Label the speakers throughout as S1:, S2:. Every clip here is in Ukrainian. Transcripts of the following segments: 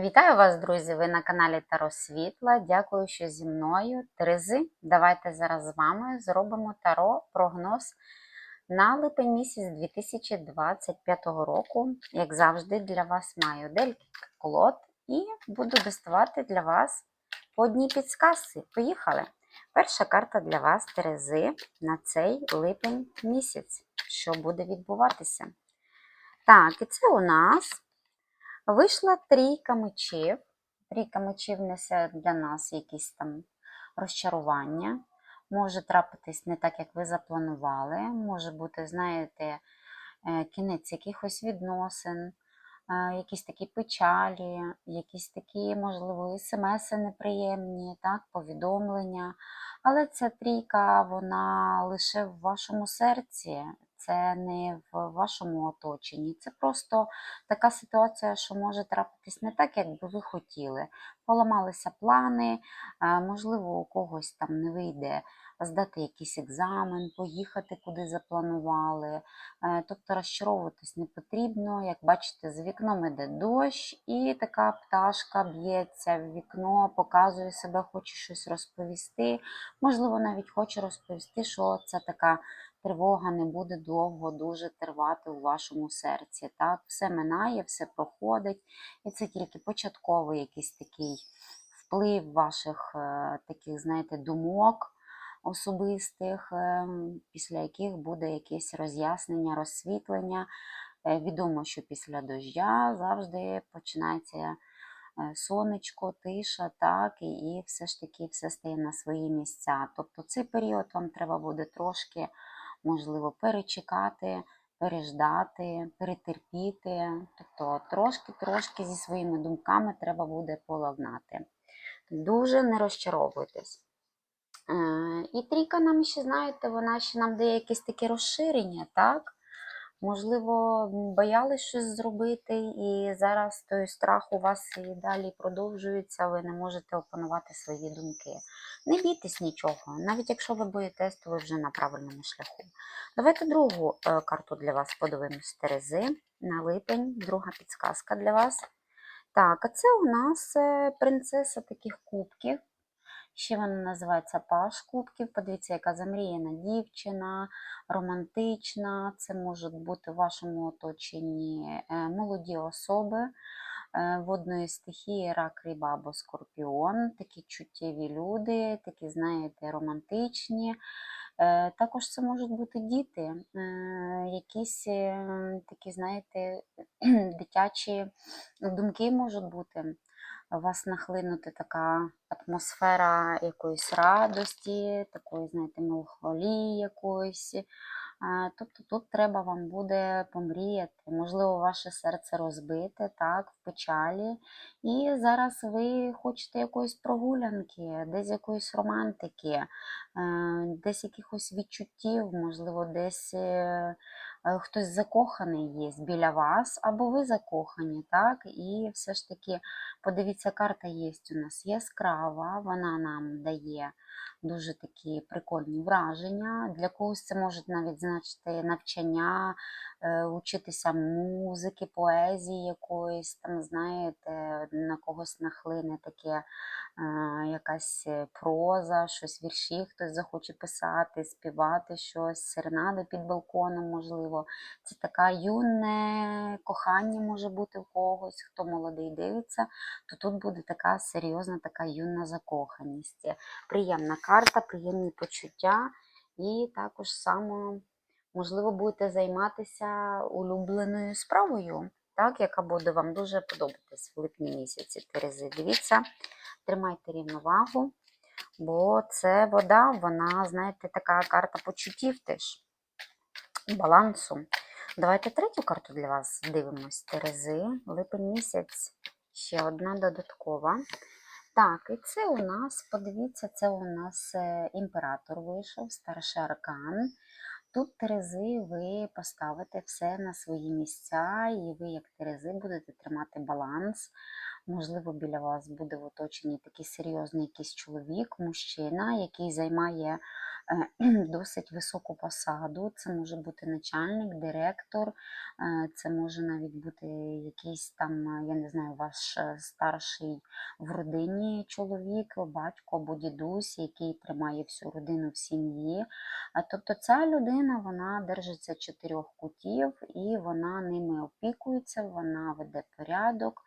S1: Вітаю вас, друзі! Ви на каналі Таро Світла. Дякую, що зі мною. Терези, давайте зараз з вами зробимо таро прогноз на липень місяць 2025 року. Як завжди, для вас маю декілька колод і буду доставати для вас по одній підсказці. Поїхали! Перша карта для вас, Терези, на цей липень місяць. Що буде відбуватися? Так, і це у нас. Вийшла трійка мечів. Трійка мечів несе для нас якісь там розчарування. Може трапитись не так, як ви запланували. Може бути, знаєте, е, кінець якихось відносин, е, якісь такі печалі, якісь такі, можливо, смс неприємні, так, повідомлення. Але ця трійка, вона лише в вашому серці, це не в вашому оточенні. Це просто така ситуація, що може трапитись не так, як би ви хотіли. Поламалися плани, можливо, у когось там не вийде здати якийсь екзамен, поїхати куди запланували. Е, Тобто розчаровуватись не потрібно. Як бачите, з вікном іде дощ, і така пташка б'ється в вікно, показує себе, хоче щось розповісти. Можливо, навіть хоче розповісти, що це така тривога не буде довго дуже тривати у вашому серці. Так? Все минає, все проходить, і це тільки початковий якийсь такий вплив ваших е, таких, знаєте, думок особистих, е, після яких буде якесь роз'яснення, розсвітлення. Е, Відомо, що після дождя завжди починається сонечко, тиша, так, і, і все ж таки все стає на свої місця. Тобто цей період вам треба буде трошки, можливо, перечекати, переждати, перетерпіти. Тобто трошки-трошки зі своїми думками треба буде поладнати. Дуже не розчаровуйтесь. Е, І трійка нам ще, знаєте, вона ще нам дає якесь таке розширення, так? Можливо, боялись щось зробити, і зараз той страх у вас і далі продовжується, ви не можете опанувати свої думки. Не бійтесь нічого, навіть якщо ви боїтесь, то ви вже на правильному шляху. Давайте другу е, карту для вас подивимось Терези на липень, друга підсказка для вас. Так, а це у нас е, принцеса таких кубків. Ще вона називається Паш Кубків. Подивіться, яка замріяна дівчина, романтична. Це можуть бути в вашому оточенні е, молоді особи водної стихії, рак, риба або скорпіон. Такі чуттєві люди, такі, знаєте, романтичні. Е, Також це можуть бути діти, е, якісь е, такі, знаєте, дитячі думки можуть бути вас нахлинути така атмосфера якоїсь радості, такої, знаєте, меланхолії якоїсь. Тобто тут треба вам буде помріяти, можливо, ваше серце розбите, так, в печалі. І зараз ви хочете якоїсь прогулянки, десь якоїсь романтики, е, десь якихось відчуттів, можливо, десь е, хтось закоханий є біля вас, або ви закохані, так? І все ж таки, подивіться, карта є у нас яскрава, вона нам дає дуже такі прикольні враження. Для когось це може навіть значити навчання, е, учитися музики, поезії якоїсь, там, знаєте, на когось нахлине таке е, якась проза, щось вірші, хтось захоче писати, співати щось, серенади під балконом, можливо. Це така юне кохання може бути в когось, хто молодий дивиться, то тут буде така серйозна, така юна закоханість. Приємна карта, приємні почуття, і також само, можливо, будете займатися улюбленою справою, так, яка буде вам дуже подобатись в липні місяці. Терези, дивіться, тримайте рівновагу, бо це вода, вона, знаєте, така карта почуттів теж, балансу. Давайте третю карту для вас дивимось. Терези, липень місяць, ще одна додаткова. Так, і це у нас, подивіться, це у нас е, імператор вийшов, старший аркан. Тут Терези ви поставите все на свої місця, і ви, як Терези, будете тримати баланс. Можливо, біля вас буде в оточенні такий серйозний якийсь чоловік, мужчина, який займає досить високу посаду. Це може бути начальник, директор, е, це може навіть бути якийсь там, е, я не знаю, ваш е, старший в родині чоловік, батько або дідусь, який тримає всю родину в сім'ї. Тобто ця людина вона держиться чотирьох кутів і вона ними опікується, вона веде порядок.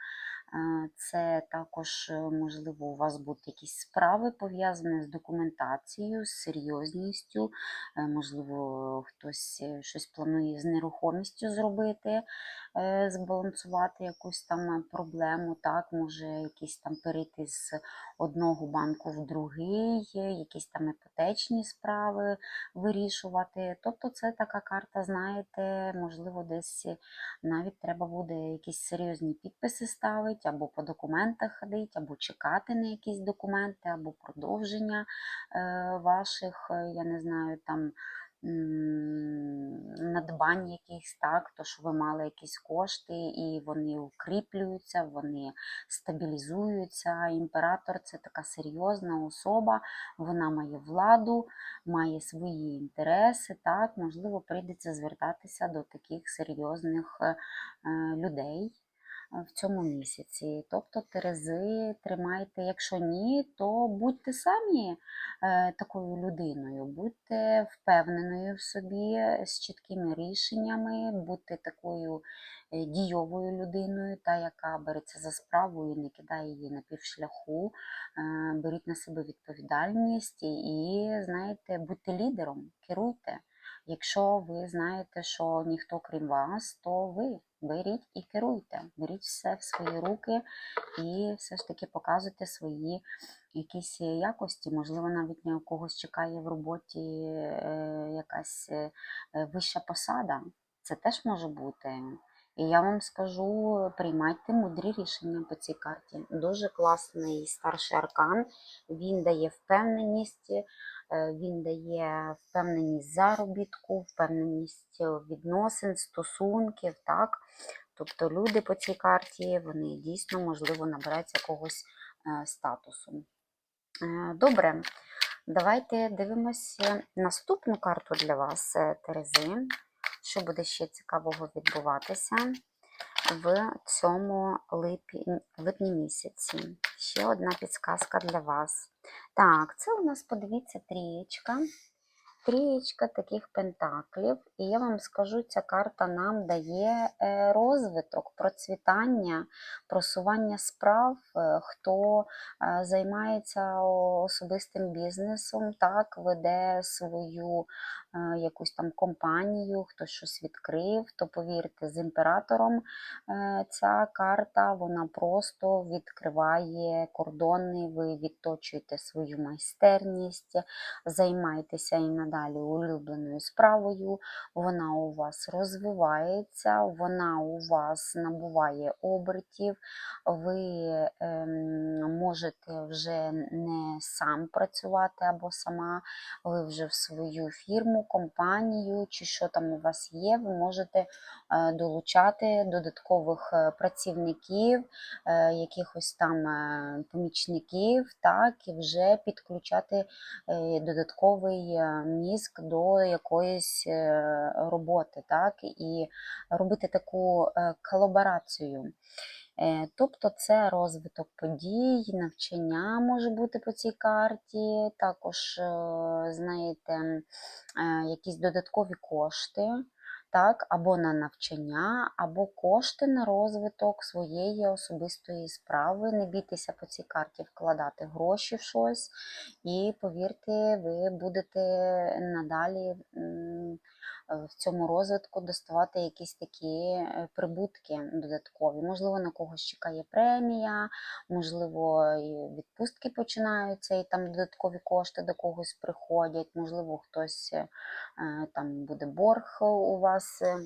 S1: Е, Це також, е, можливо, у вас будуть якісь справи пов'язані з документацією, з серйозністю. Е, Можливо, хтось щось планує з нерухомістю зробити, збалансувати якусь там проблему. Так, може якісь там перейти з одного банку в другий, якісь там іпотечні справи вирішувати. Тобто це така карта, знаєте, можливо, десь навіть треба буде якісь серйозні підписи ставити, або по документах ходити, або чекати на якісь документи, або продовження е, ваших, е, я не знаю, там надбань якихось, так, то що ви мали якісь кошти, і вони укріплюються, вони стабілізуються. Імператор це така серйозна особа, вона має владу, має свої інтереси, так, можливо, прийдеться звертатися до таких серйозних е, людей в цьому місяці. Тобто Терези тримайте, якщо ні, то будьте самі е, такою людиною, будьте впевненою в собі з чіткими рішеннями, будьте такою е, дійовою людиною, та яка береться за справу і не кидає її на півшляху. Е, Беріть на себе відповідальність і, знаєте, будьте лідером, керуйте. Якщо ви знаєте, що ніхто крім вас, то ви беріть і керуйте. Беріть все в свої руки і все ж таки показуйте свої якісь якості. Можливо, навіть на когось чекає в роботі е, якась е, е, вища посада. Це теж може бути. І я вам скажу, приймайте мудрі рішення по цій карті. Дуже класний старший аркан. Він дає впевненість, він дає впевненість заробітку, впевненість відносин, стосунків. так. Тобто люди по цій карті вони дійсно, можливо, набирають якогось е, статусу. Е, Добре, давайте дивимося наступну карту для вас, е, Терези. Що буде ще цікавого відбуватися в цьому липні, липні місяці? Ще одна підсказка для вас. Так, це у нас, подивіться, трієчка. Трієчка таких пентаклів, і я вам скажу, ця карта нам дає е, розвиток, процвітання, просування справ, е, хто е, займається особистим бізнесом, так, веде свою якусь там компанію, хтось щось відкрив, то повірте, з імператором е, ця карта вона просто відкриває кордони, ви відточуєте свою майстерність, займайтеся і надалі улюбленою справою, вона у вас розвивається, вона у вас набуває обертів, ви ем, можете вже не сам працювати або сама, ви вже в свою фірму, компанію чи що там у вас є, ви можете е, долучати додаткових е, працівників, е, якихось там помічників, так, і вже підключати додатковий мізк до якоїсь роботи, так, і робити таку колаборацію. Е, Тобто це розвиток подій, навчання може бути по цій карті, також, е, знаєте, е, якісь додаткові кошти, так, або на навчання, або кошти на розвиток своєї особистої справи. Не бійтеся по цій карті вкладати гроші в щось, і повірте, ви будете надалі в цьому розвитку доставати якісь такі е, прибутки додаткові. Можливо, на когось чекає премія, можливо, відпустки починаються, і там додаткові кошти до когось приходять, можливо, хтось е, е, там буде борг у вас. е,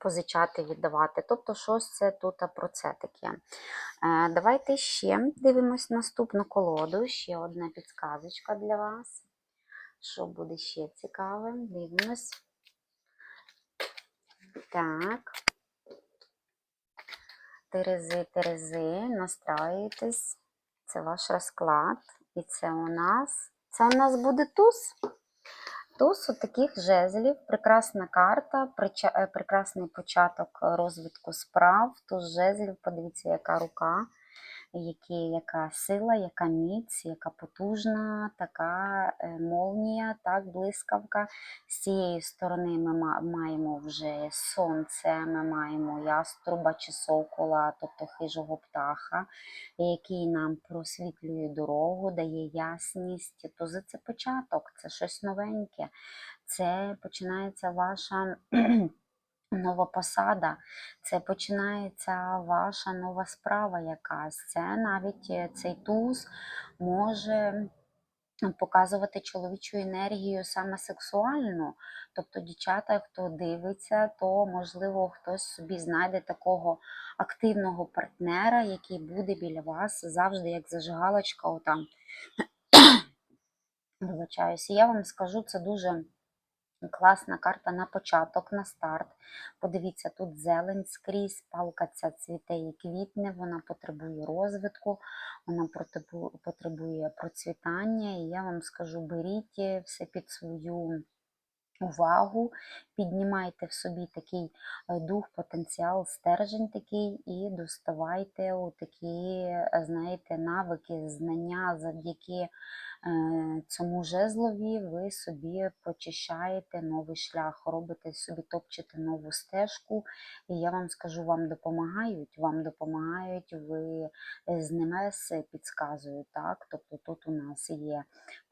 S1: Позичати, віддавати. Тобто, щось це тут про це таке. Е, Давайте ще дивимось наступну колоду. Ще одна підсказочка для вас. Що буде ще цікаве? Дивимось. Так. Терези, Терези, настраюйтесь. Це ваш розклад. І це у нас. Це у нас буде туз. Туз у таких жезлів, прекрасна карта, е, прекрасний початок розвитку справ. Туз жезлів, подивіться, яка рука, які, яка сила, яка міць, яка потужна, така е, молнія, так, блискавка. З цієї сторони ми маємо вже сонце, ми маємо яструба чи сокола, тобто хижого птаха, який нам просвітлює дорогу, дає ясність. Тузи це початок, це щось новеньке. Це починається ваша нова посада, це починається ваша нова справа якась. Це навіть е, цей туз може показувати чоловічу енергію саме сексуальну. Тобто, дівчата, хто дивиться, то можливо хтось собі знайде такого активного партнера, який буде біля вас завжди як зажигалочка. Отам. Вибачаюся, я вам скажу, це дуже класна карта на початок, на старт. Подивіться, тут зелень скрізь, палка ця цвіте і квітне, вона потребує розвитку, вона потребує процвітання. І я вам скажу, беріть е, все під свою увагу, піднімайте в собі такий е, дух, потенціал, стержень такий і доставайте такі, е, знаєте, навики, знання, завдяки е, цьому жезлові ви собі прочищаєте новий шлях, робите собі, топчете нову стежку. І я вам скажу, вам допомагають, вам допомагають, ви з НМС підказують, так? Тобто тут у нас є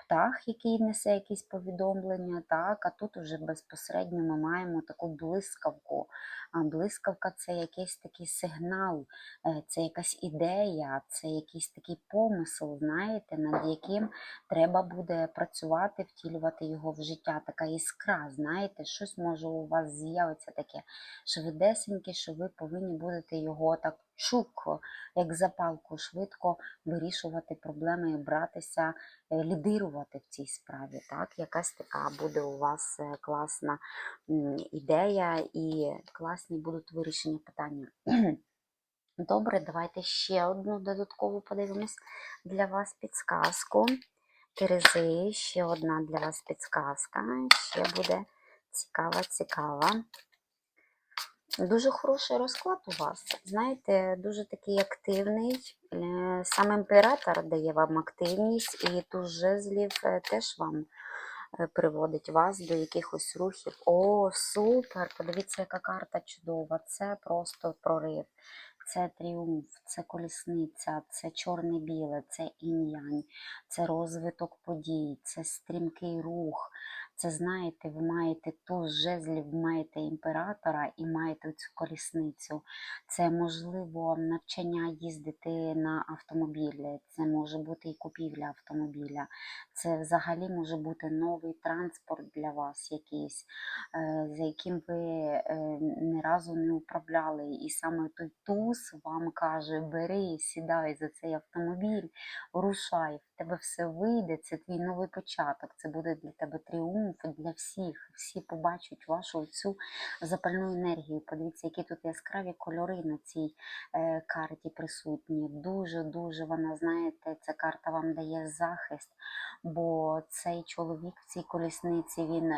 S1: птах, який несе якісь повідомлення, так, а тут вже безпосередньо ми маємо таку блискавку. А блискавка це якийсь такий сигнал, е, це якась ідея, це якийсь такий помисел, знаєте, над яким треба буде працювати, втілювати його в життя. Така іскра, знаєте, щось може у вас з'явиться таке швидесеньке, що ви повинні будете його так чук, як запалку, швидко вирішувати проблеми і братися, е, лідирувати в цій справі. Так? Якась така буде у вас е, класна ідея і класні будуть вирішені питання. Добре, давайте ще одну додаткову подивимось для вас підсказку. Терези, ще одна для вас підсказка. Ще буде цікава, цікава. Дуже хороший розклад у вас. Знаєте, дуже такий активний. Е, Сам імператор дає вам активність, і туз жезлів е, теж вам е, приводить вас до якихось рухів. О, супер! Подивіться, яка карта чудова. Це просто прорив. Це тріумф, це колісниця, це чорне-біле, це інь-янь, це розвиток подій, це стрімкий рух. Це знаєте, ви маєте туз жезлів, маєте імператора і маєте цю колісницю. Це можливо навчання їздити на автомобілі, це може бути і купівля автомобіля. Це взагалі може бути новий транспорт для вас якийсь, е, за яким ви е, ні разу не управляли. І саме той туз вам каже: бери, сідай за цей автомобіль, рушай, в тебе все вийде, це твій новий початок, це буде для тебе тріумф для всіх. Всі побачать вашу цю запальну енергію. Подивіться, які тут яскраві кольори на цій е, карті присутні. Дуже-дуже вона, знаєте, ця карта вам дає захист, бо цей чоловік в цій колісниці він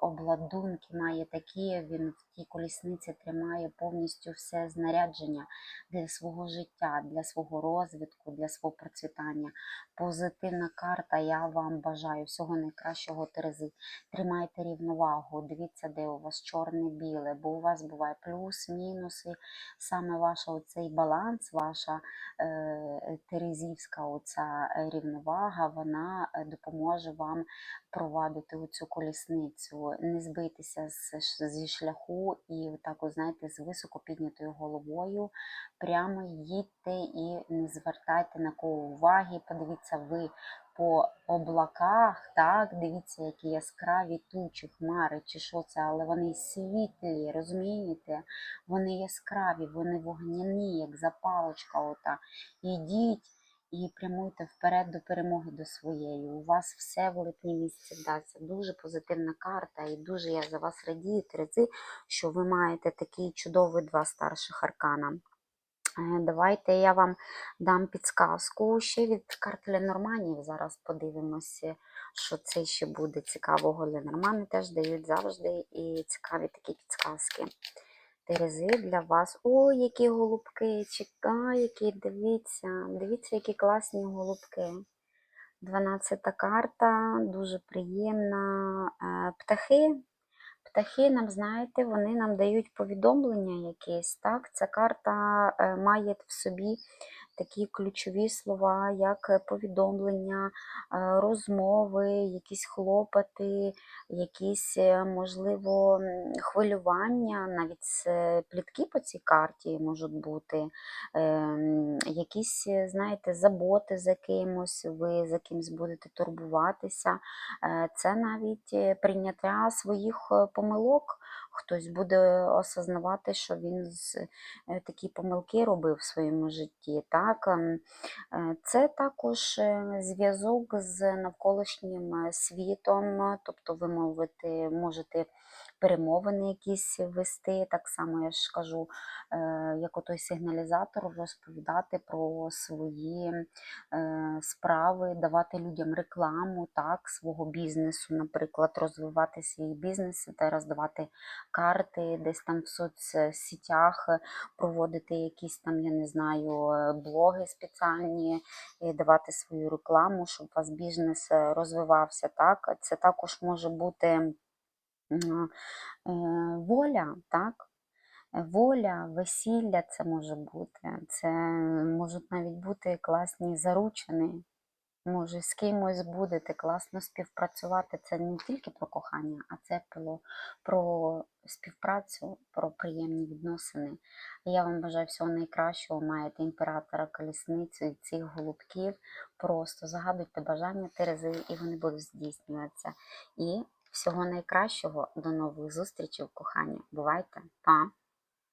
S1: обладунки має такі, він тій колісниці тримає повністю все знарядження для свого життя, для свого розвитку, для свого процвітання. Позитивна карта. Я вам бажаю всього найкращого Терези. Тримайте рівновагу, дивіться, де у вас чорне-біле, бо у вас буває плюс, мінус, і саме ваш оцей баланс, ваша е, терезівська оця рівновага, вона е, допоможе вам провадити оцю колісницю, не збитися з, зі шляху і так, от, знаєте, з високо піднятою головою прямо їдьте і не звертайте на кого уваги. Подивіться ви по облаках, так, дивіться, які яскраві тучі, хмари, чи що це, але вони світлі, розумієте? Вони яскраві, вони вогняні, як запалочка ота. Ідіть і прямуйте вперед до перемоги до своєї. У вас все в липні місяці вдасться. Дуже позитивна карта, і дуже я за вас радію, Терези, що ви маєте такий чудовий два старших аркана. Е, Давайте я вам дам підсказку ще від карт Ленорманів. Зараз подивимося, що це ще буде цікавого. Ленормани теж дають завжди і цікаві такі підсказки. Терези для вас. Ой, які голубки! Чекай, які, дивіться, дивіться, які класні голубки. 12 карта, дуже приємна. Е, Птахи. Птахи нам, знаєте, вони нам дають повідомлення якесь. Так? Ця карта е, має в собі такі ключові слова, як е, повідомлення, е, розмови, якісь хлопоти, якісь, е, можливо, хвилювання, навіть плітки по цій карті можуть бути, ем, якісь, знаєте, заботи за кимось, ви за кимось будете турбуватися. Це навіть прийняття своїх помилок. Хтось буде осознавати, що він е, такі помилки робив в своєму житті. Так? ем, Е, Це також е, зв'язок з навколишнім світом, тобто ви мовите, можете перемовини якісь вести, так само я ж кажу, як отой сигналізатор, розповідати про свої справи, давати людям рекламу так, свого бізнесу, наприклад, розвивати свій бізнес та роздавати карти десь там в соцсетях, е, проводити якісь там, я не знаю, е, блоги спеціальні, і давати свою рекламу, щоб у вас бізнес е, розвивався. Так? Це також може бути воля, так? Воля, весілля це може бути. Це можуть навіть бути класні заручини. Може, з кимось будете класно співпрацювати. Це не тільки про кохання, а це про, про співпрацю, про приємні відносини. Я вам бажаю всього найкращого. Маєте імператора колісницю і цих голубків. Просто загадуйте бажання Терези, і вони будуть здійснюватися. І всього найкращого, до нових зустрічей, кохання. Бувайте, па!